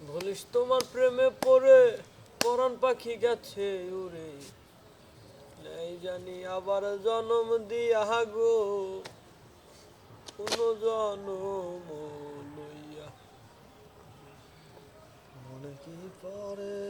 বলিস তোমার প্রেমে পড়ে, পরাণ পাখি গেছে উড়ে। এই জানি আবার জন্ম দিয়া গো, কোন জন্ম লইয়া। মনে কি পড়ে?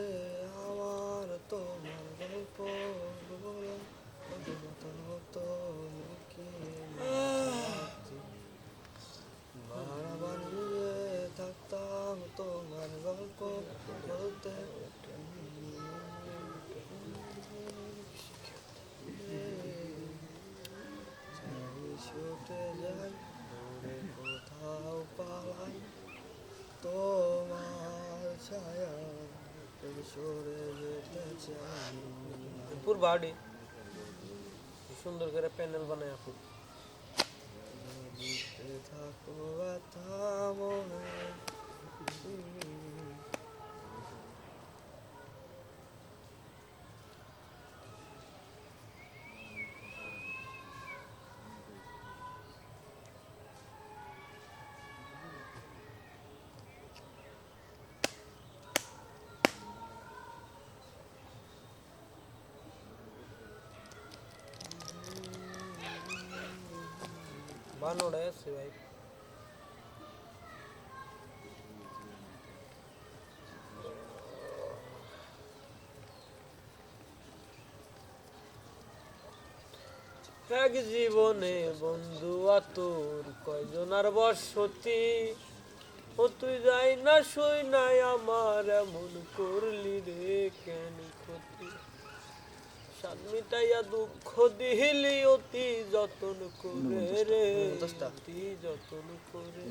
পুর বাড়ি সুন্দর করে প্যানেল বানায় আপু থাকো এক জীবনে বন্ধু আতুর কয়জন আর বসতি? ও তুই যাই না সই নাই আমার, এমন করলি রে কেন ক্ষতি? মিটাইয়া দুঃখ দিলি অতি যতন করে রে। অতি যতন করে।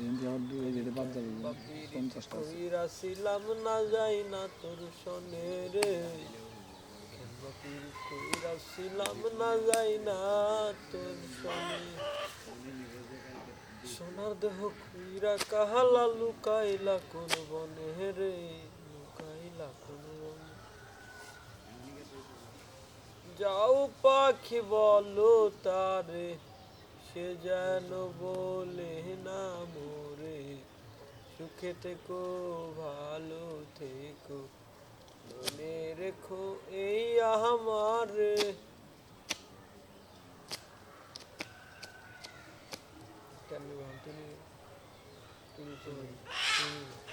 কইরাছিলাম না যাই না তোর সনে রে। কইরাছিলাম না যাই না তোর সনে। সোনার দেহ কইরা কাহালা লুকাইলা কোন বনে রে। লুকাইলা কোন বনে যাও পাখি বলো তারে, সে যেন বলে না মোরে। সুখে থেকো, ভালো থেকো, মনে রেখো এই আমার।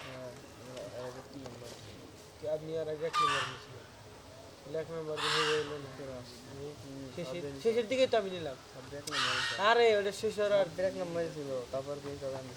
হ্যাঁ নম্বর আপনি আর আগে শেষের শেষের দিকে তো আমি নিলাম। আরে ওটা শেষ হওয়ার আর ব্রেক নাম্বার ছিল তারপর দিয়ে আমি